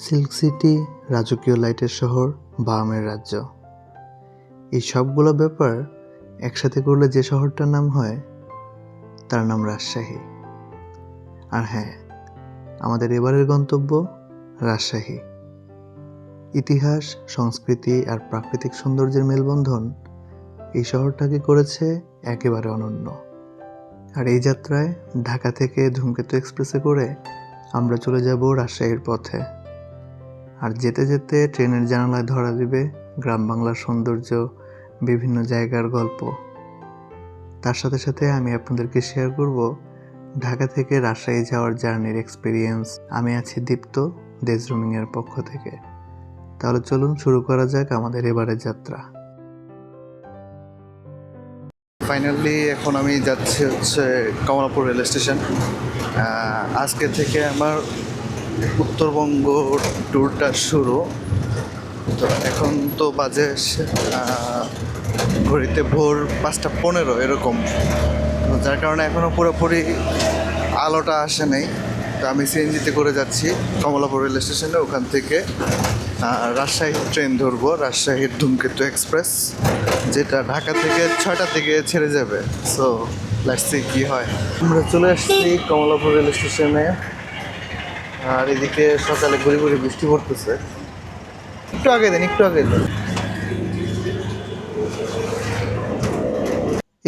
Silk city, রাজকীয় লাইটের শহর বায়ামের রাজ্য। এই সবগুলো ব্যাপার একসাথে করলে যে শহরটার নাম হয়, তার নাম রাজশাহী। আর হ্যাঁ আমাদের এবারের গন্তব্য রাজশাহী। ইতিহাস, সংস্কৃতি আর প্রাকৃতিক সৌন্দর্যের মেলবন্ধন এই শহরটাকে করেছে একেবারে অনন্য। আর এই যাত্রায় ঢাকা থেকে ধূমকেতু এক্সপ্রেসে করে আমরা চলে যাব রাজশাহীর পথে। আর যেতে যেতে ট্রেনের জানালায় ধরা দিবে গ্রাম বাংলার সৌন্দর্য, বিভিন্ন জায়গার গল্প। তার সাথে সাথে আমি আপনাদেরকে শেয়ার করব ঢাকা থেকে রাজশাহী যাওয়ার জার্নির এক্সপিরিয়েন্স আমি আছি দীপ্ত দেশ রুমিংয়ের পক্ষ থেকে। তাহলে চলুন শুরু করা যাক আমাদের এবারের যাত্রা। ফাইনালি এখন আমি যাচ্ছি হচ্ছে কমলাপুর রেল স্টেশন আজকে থেকে আমার উত্তরবঙ্গ ট্যুরটা শুরু। তো এখন তো বাজে ঘড়িতে ভোর পাঁচটা পনেরো এরকম। যার কারণে এখনও পুরোপুরি আলোটা আসে নাই। তো আমি সিএনজিতে করে যাচ্ছি, কমলাপুর রেল স্টেশনে ওখান থেকে। রাজশাহী ট্রেন ধরবো, রাজশাহীর ধূমকেতু এক্সপ্রেস, যেটা ঢাকা থেকে ছয়টা থেকে ছেড়ে যাবে। সো লেটস সি কি হয়। আমরা চলে আসছি কমলাপুর রেল স্টেশনে। আর এদিকে সকালে ঘুরে ঘুরে বৃষ্টি পড়তেছে। একটু আগে দেন, একটু আগে দেন।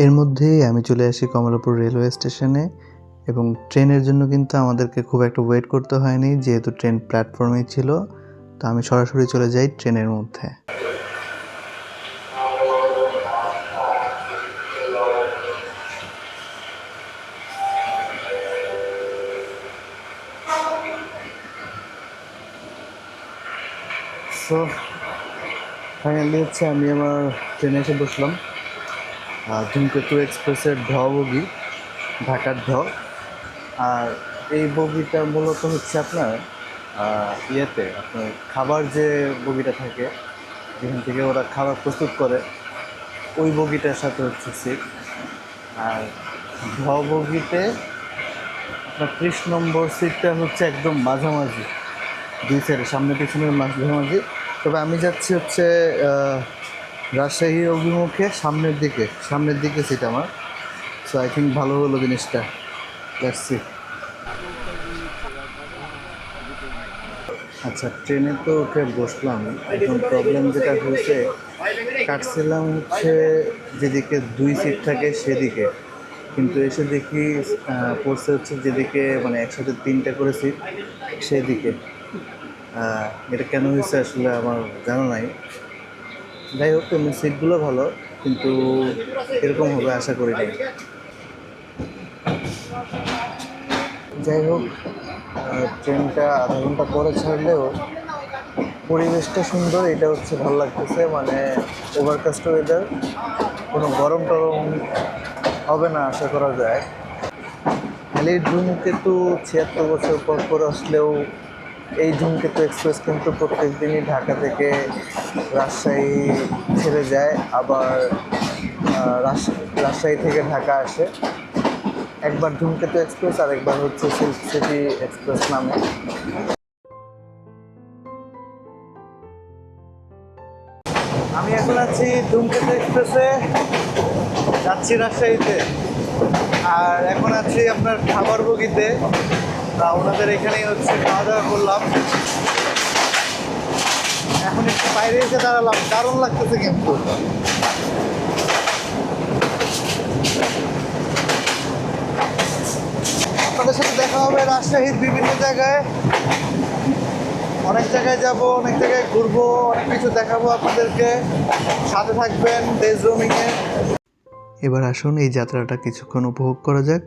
এর মধ্যেই আমি চলে আসি কমলাপুর রেলওয়ে স্টেশনে এবং ট্রেনের জন্য কিন্তু আমাদেরকে খুব একটা ওয়েট করতে হয়নি, যেহেতু ট্রেন প্ল্যাটফর্মেই ছিল। তো আমি সরাসরি চলে যাই ট্রেনের মধ্যে। সো ফাইনালি হচ্ছে আমি আমার ট্রেনে এসে বসলাম ধূমকেতু এক্সপ্রেসের ঢ বগি, ঢাকার ঢ আর এই বগিটা মূলত হচ্ছে আপনার ইয়েতে, আপনার খাবার যে বগিটা থাকে, যেখান থেকে ওরা খাবার প্রস্তুত করে, ওই বগিটার সাথে হচ্ছে সিট আর ঢ বগিতে আপনার ত্রিশ নম্বর সিটটা হচ্ছে একদম মাঝামাঝি, দুই সাইডে সামনে পিছনের মাঝামাঝি। তবে আমি যাচ্ছি হচ্ছে রাজশাহী অভিমুখে সামনের দিকে সামনের দিকে সিট আমার। সো আই থিঙ্ক ভালো হলো জিনিসটা। যাচ্ছি আচ্ছা ট্রেনে তো উঠে বসলাম। এখন প্রবলেম যেটা হয়েছে, কাটছিলাম হচ্ছে যেদিকে দুই সিট থাকে সেদিকে। কিন্তু এসে দেখি পড়ছে হচ্ছে যেদিকে মানে একসাথে তিনটা করে সিট সেদিকে। এটা কেন হয়েছে আসলে আমার জানা নাই। যাই হোক এমনি সিটগুলো ভালো, কিন্তু এরকম হবে আশা করি নাই। যাই হোক ট্রেনটা আধা ঘণ্টা পরে ছাড়লেও পরিবেশটা সুন্দর, এটা হচ্ছে ভালো লাগতেছে মানে ওভারকাস্ট ওয়েদার কোনো গরম টরম হবে না আশা করা যায়। খালি ধূমকেতু ছিয়াত্তর বছর পর পর আসলেও এই ধূমকেতু এক্সপ্রেস কিন্তু প্রত্যেক দিনই ঢাকা থেকে রাজশাহী ছেড়ে যায়, আবার রাজশাহী থেকে ঢাকা আসে। একবার ধূমকেতু এক্সপ্রেস আর একবার হচ্ছে সিল্ক সিটি এক্সপ্রেস নামে। আমি এখন আছি ধূমকেতু এক্সপ্রেসে, যাচ্ছি রাজশাহীতে। আর এখন আছি আপনার খাবার বগিতে তা ওনাদের এখানেই হচ্ছে খাওয়া দাওয়া করলাম। এখন একটু বাইরে এসে দাঁড়ালাম, দারুণ লাগতেছে কিন্তু। আপনাদের সাথে দেখা হবে রাজশাহীর বিভিন্ন জায়গায়। অনেক জায়গায় যাব, অনেক জায়গায় ঘুরবো, অনেক কিছু দেখাবো আপনাদেরকে। সাথে থাকবেন দেশ রোমিংয়ে। এবার আসুন এই যাত্রাটা কিছুক্ষণ উপভোগ করা যাক।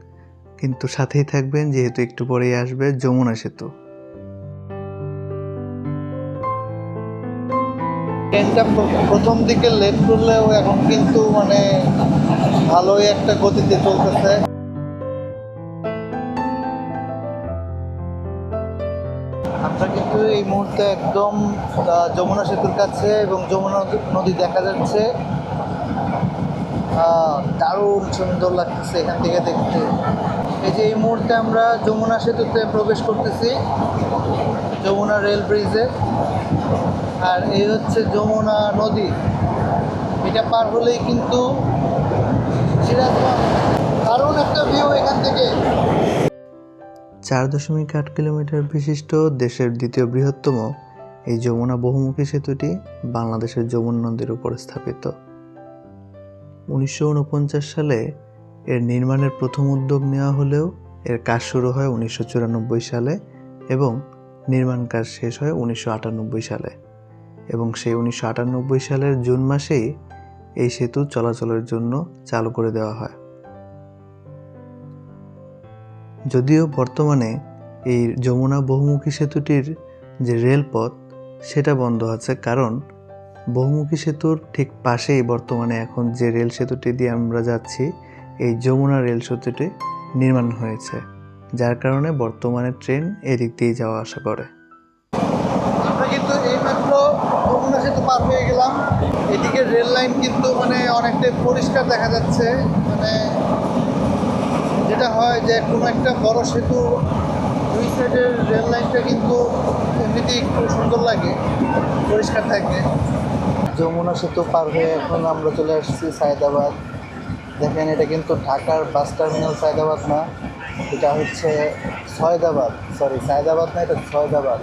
কিন্তু সাথেই থাকবেন, যেহেতু একটু পরেই আসবে যমুনা সেতু। ট্রেনটা প্র- প্রথম দিকে লেট করলেও এখন কিন্তু মানে ভালোই একটা গতিতে চলতেছে। আমরা কিন্তু এই মুহূর্তে একদম যমুনা সেতুর কাছে এবং যমুনা নদী- দেখা যাচ্ছে। দারুণ সুন্দর লাগতেছে এখান থেকে দেখতে। এই যে এই মুহূর্তে আমরা যমুনা সেতুতে প্রবেশ করতেছি, যমুনা রেল ব্রিজে। আর এই হচ্ছে যমুনা নদী। এটা পার হলেই কিন্তু সিরাজগঞ্জ। দারুণ একটা ভিউ এখান থেকে। চার দশমিক আট কিলোমিটার বিশিষ্ট দেশের দ্বিতীয় বৃহত্তম এই যমুনা বহুমুখী সেতুটি বাংলাদেশের যমুনা নদীর উপর স্থাপিত। উনিশশো উনপঞ্চাশ সালে এর নির্মাণের প্রথম উদ্যোগ নেওয়া হলেও এর কাজ শুরু হয় উনিশশো চুরানব্বই সালে এবং নির্মাণ কাজ শেষ হয় উনিশশো আটানব্বই সালে। এবং সেই উনিশশো আটানব্বই সালের জুন মাসেই এই সেতু চলাচলের জন্য চালু করে দেওয়া হয়। যদিও বর্তমানে এই যমুনা বহুমুখী সেতুটির যে রেলপথ, সেটা বন্ধ আছে কারণ বহুমুখী সেতুর ঠিক পাশেই বর্তমানে এখন যে রেল সেতুটি দিয়ে আমরা যাচ্ছি এই যমুনা রেল সেতুটি নির্মাণ হয়েছে যার কারণে বর্তমানে ট্রেন এদিক দিয়ে যাওয়া আসা করে। আমরা কিন্তু এই মাত্র যমুনা সেতু পার হয়ে গেলাম। এদিকে রেল লাইন কিন্তু মানে অনেকটাই পরিষ্কার দেখা যাচ্ছে। মানে যেটা হয় যে কোনো একটা বড় সেতু দুই সাইডের রেল লাইনটা কিন্তু এমনিতেই একটু সুন্দর লাগে পরিষ্কার থাকে। যমুনা সেতু পার হয়ে এখন আমরা চলে আসছি সায়দাবাদ। দেখেন, এটা কিন্তু ঢাকার বাস টার্মিনাল সায়দাবাদ না, এটা হচ্ছে সয়দাবাদ সরি সায়দাবাদ না, এটা ছয়দাবাদ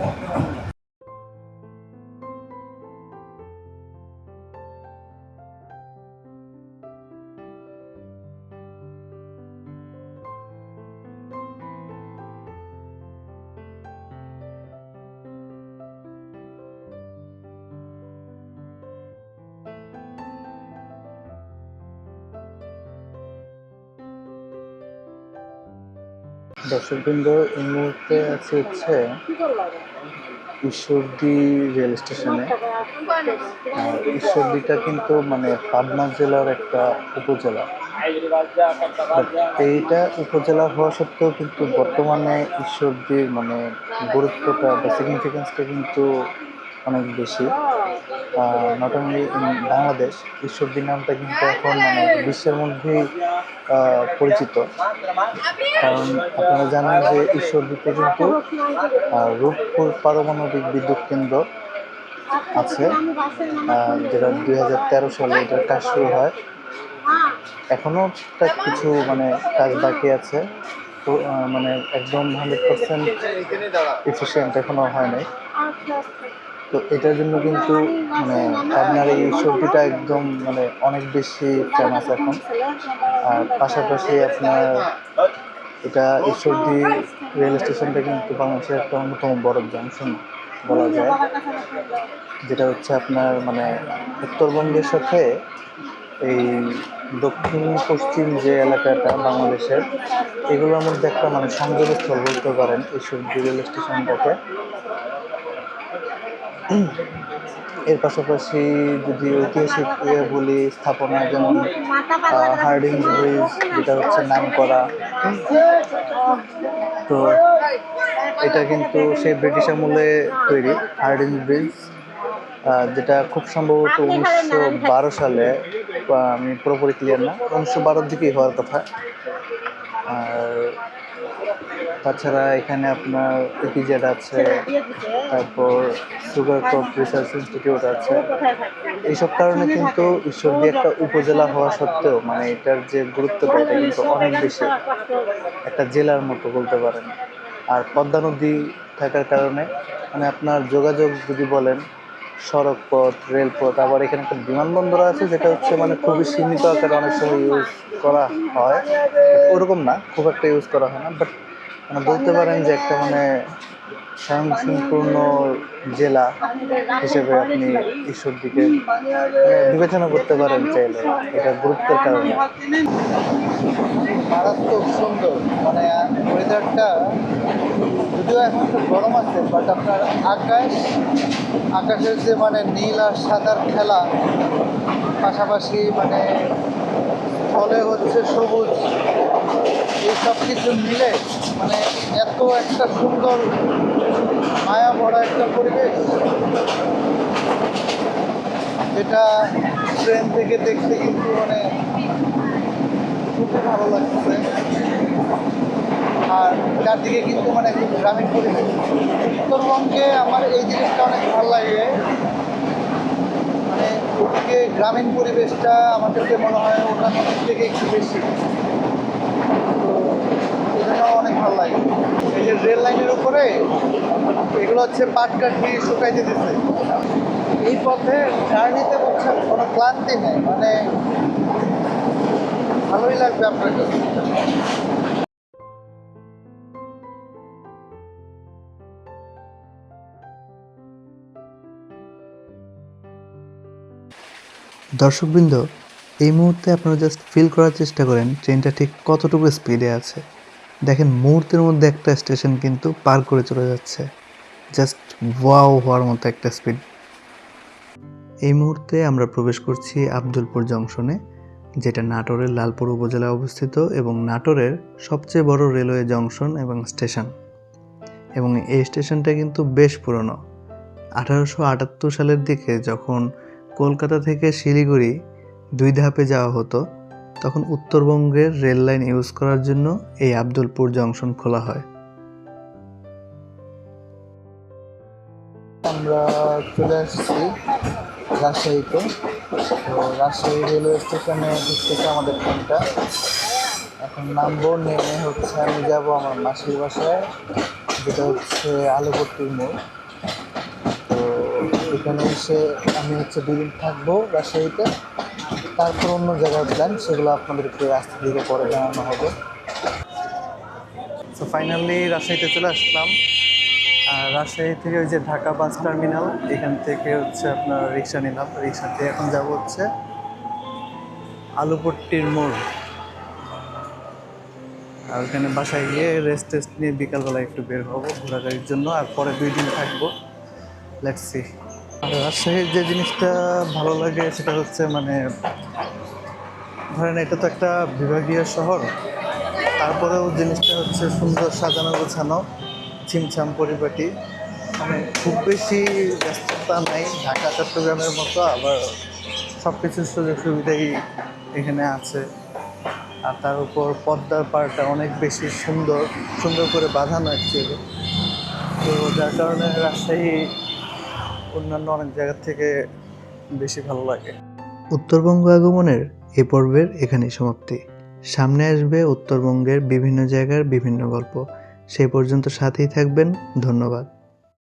দর্শকবৃন্দ, এই মুহূর্তে আছে হচ্ছে ঈশ্বরদী রেল স্টেশনে। ঈশ্বরদীটা কিন্তু মানে পাবনা জেলার একটা উপজেলা। এইটা উপজেলা হওয়া সত্ত্বেও কিন্তু বর্তমানে ঈশ্বরদীর মানে গুরুত্বটা বা সিগনিফিকেন্সটা কিন্তু অনেক বেশি। Not only in Bangladesh Ishwardi নামটা কিন্তু এখন মানে বিশ্বের মধ্যেই পরিচিত। কারণ আপনারা জানেন যে ঈশ্বরদীতে কিন্তু রূপপুর পারমাণবিক বিদ্যুৎ কেন্দ্র আছে যেটা দুই হাজার তেরো সালে এটার কাজ শুরু হয়। এখনও কিছু মানে কাজ বাকি আছে মানে একদম হান্ড্রেড পার্সেন্ট এফিসিয়েন্ট এখনও হয় নাই। তো এটার জন্য কিন্তু মানে আপনার এই সবজিটা একদম মানে অনেক বেশি ফেমাস এখন। আর পাশাপাশি আপনার এটা এই সবজি রেল স্টেশনটা কিন্তু বাংলাদেশের একটা অন্যতম বড় জংশন বলা যায়। যেটা হচ্ছে আপনার মানে উত্তরবঙ্গের সাথে এই দক্ষিণ পশ্চিম যে এলাকাটা বাংলাদেশের, এগুলোর মধ্যে একটা মানে সংযোগস্থল বলতে পারেন এই সবজি রেল স্টেশনটাকে। এর পাশাপাশি যদি ঐতিহাসিক বলি স্থাপনা যেমন হার্ডিং ব্রিজ যেটা হচ্ছে নাম করা তো এটা কিন্তু সেই ব্রিটিশ আমলে তৈরি হার্ডিং ব্রিজ যেটা খুব সম্ভবত উনিশশো বারো সালে আমি পুরোপুরি ক্লিয়ার না, উনিশশো বারোর দিকেই হওয়ার কথা। আর তাছাড়া এখানে আপনার ইপিজেড আছে, তারপর সুগার ক্রপ রিসার্চ ইনস্টিটিউট আছে। এইসব কারণে কিন্তু ঈশ্বরদী একটা উপজেলা হওয়া সত্ত্বেও মানে এটার যে গুরুত্বটা, এটা কিন্তু অনেক বেশি। একটা জেলার মতো বলতে পারেন। আর পদ্মা নদী থাকার কারণে মানে আপনার যোগাযোগ যদি বলেন সড়ক পথ রেলপথ, আবার এখানে একটা বিমানবন্দর আছে, যেটা হচ্ছে মানে খুবই সীমিত আকারে অনেক সময় ইউজ করা হয়। ওরকম না, খুব একটা ইউজ করা হয় না বাট মানে বলতে পারেন যে একটা মানে স্বয়ংসম্পূর্ণ জেলা হিসেবে আপনি ঈশ্বরদীকে বিবেচনা করতে পারেন চাইলে। এটা গুরুত্বের কারণে। মারাত্মক সুন্দর। মানে ওয়েদারটা যদিও এখন একটু গরম আছে বাট আপনার আকাশ, আকাশের যে মানে নীল আর সাদার খেলা, পাশাপাশি মানে ফলে হচ্ছে সবুজ। এই সব কিছু মিলে মানে এত একটা সুন্দর মায়া ভরা একটা পরিবেশ। যেটা ট্রেন থেকে দেখতে কিন্তু মানে খুবই ভালো লাগছে। আর চারদিকে কিন্তু মানে গ্রামীণ পরিবেশ। উত্তরবঙ্গে আমার এই জিনিসটা অনেক ভালো লাগে। মানে ওদিকে গ্রামীণ পরিবেশটা আমাদেরকে মনে হয় অন্যান্য থেকে একটু বেশি তো এই জন্য অনেক ভালো লাগে। এই যে রেল লাইনের উপরে, এগুলো হচ্ছে পাট কাঠি শুকাইতে দিচ্ছে এই পথে জার্নিতে বলছেন কোনো ক্লান্তি নেই মানে ভালোই লাগবে আপনার কাছে। দর্শকবৃন্দ, এই মুহূর্তে আপনারা জাস্ট ফিল করার চেষ্টা করেন ট্রেনটা ঠিক কতটুকু স্পিডে আছে। দেখেন, মুহূর্তের মধ্যে একটা স্টেশন কিন্তু পার করে চলে যাচ্ছে। জাস্ট ওয়াও হওয়ার মতো একটা স্পিড এই মুহূর্তে আমরা প্রবেশ করছি আব্দুলপুর জংশনে, যেটা নাটোরের লালপুর উপজেলায় অবস্থিত এবং নাটোরের সবচেয়ে বড় রেলওয়ে জংশন এবং স্টেশন এবং এই স্টেশনটা কিন্তু বেশ পুরনো। আঠারোশো আটাত্তর সালের দিকে যখন কলকাতা থেকে শিলিগুড়ি দুই ধাপে যাওয়া হতো তখন উত্তরবঙ্গের রেল লাইন ইউজ করার জন্য এই আব্দুলপুর জংশন খোলা হয়। আমরা চলে আসছি রাজশাহীতে। তো রাজশাহী রেলওয়ে স্টেশনে ঢুকতেছে আমাদের ট্রেনটা এখন নামবো, নেমে হচ্ছে আমি যাব আমার মাসির বাসায়, যেটা হচ্ছে আলুপট্টির মোড়। তো এখানে এসে আমি হচ্ছে দুদিন থাকব রাজশাহীতে। তারপর অন্য জায়গায় প্ল্যান সেগুলো আপনাদেরকে আস্তে ধীরে পরে জানানো হবে। তো ফাইনালি রাজশাহীতে চলে আসলাম। আর রাজশাহী থেকে ওই যে ঢাকা বাস টার্মিনাল, এখান থেকে হচ্ছে আপনার রিক্সা নিলাম। রিক্সাতে এখন যাব হচ্ছে আলুপট্টির মোড়। আর ওখানে বাসায় গিয়ে রেস্ট টেস্ট নিয়ে বিকালবেলা একটু বের হব ঘোরাঘুরির জন্য। আর পরে দুই দিন থাকব। লেটস সি রাজশাহীর যে জিনিসটা ভালো লাগে সেটা হচ্ছে মানে ধরেন এটা তো একটা বিভাগীয় শহর, তারপরেও জিনিসটা হচ্ছে সুন্দর সাজানো গোছানো, ছিমছাম পরিপাটি। মানে খুব বেশি ব্যস্ততা নাই, ঢাকা, চট্টগ্রামের মতো, আবার সব কিছুর সুযোগ সুবিধাই এখানে আছে। আর তার উপর পদ্মার পাড়টা অনেক বেশি সুন্দর সুন্দর করে বাঁধানো অ্যাকচুয়ালি তো যার কারণে রাজশাহী অন্যান্য অনেক জায়গার থেকে বেশি ভালো লাগে। উত্তরবঙ্গ আগমনের এ পর্বের এখানেই সমাপ্তি। সামনে আসবে উত্তরবঙ্গের বিভিন্ন জায়গার বিভিন্ন গল্প। সেই পর্যন্ত সাথেই থাকবেন। ধন্যবাদ।